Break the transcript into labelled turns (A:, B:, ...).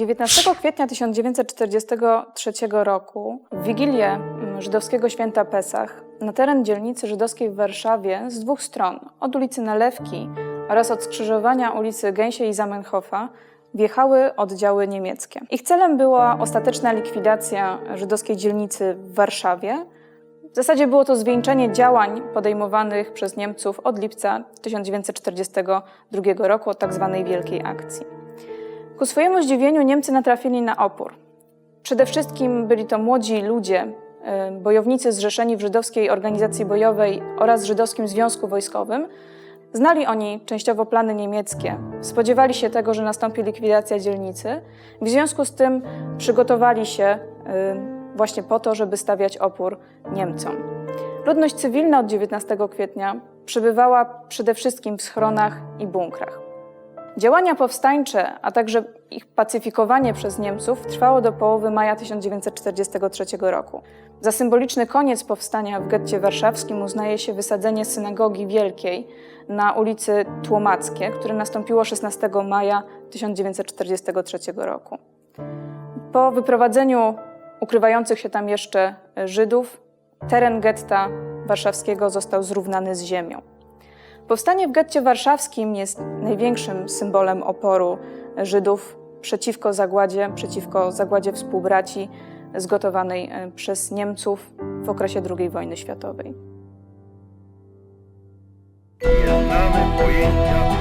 A: 19 kwietnia 1943 roku, w Wigilię mm, żydowskiego święta Pesach, na teren dzielnicy żydowskiej w Warszawie z dwóch stron, od ulicy Nalewki oraz od skrzyżowania ulicy Gęsiej i Zamenhofa, wjechały oddziały niemieckie. Ich celem była ostateczna likwidacja żydowskiej dzielnicy w Warszawie. W zasadzie było to zwieńczenie działań podejmowanych przez Niemców od lipca 1942 roku, od tzw. Wielkiej Akcji. Ku swojemu zdziwieniu Niemcy natrafili na opór. Przede wszystkim byli to młodzi ludzie, y, bojownicy zrzeszeni w żydowskiej organizacji bojowej oraz żydowskim związku wojskowym. Znali oni częściowo plany niemieckie, spodziewali się tego, że nastąpi likwidacja dzielnicy. W związku z tym przygotowali się y, właśnie po to, żeby stawiać opór Niemcom. Ludność cywilna od 19 kwietnia przebywała przede wszystkim w schronach i bunkrach. Działania powstańcze, a także ich pacyfikowanie przez Niemców trwało do połowy maja 1943 roku. Za symboliczny koniec powstania w getcie warszawskim uznaje się wysadzenie synagogi wielkiej na ulicy Tłomackie, które nastąpiło 16 maja 1943 roku. Po wyprowadzeniu ukrywających się tam jeszcze Żydów, teren getta warszawskiego został zrównany z ziemią. Powstanie w getcie warszawskim jest największym symbolem oporu Żydów przeciwko zagładzie, przeciwko zagładzie współbraci zgotowanej e, przez Niemców w okresie II wojny światowej.
B: Nie mamy pojęcia,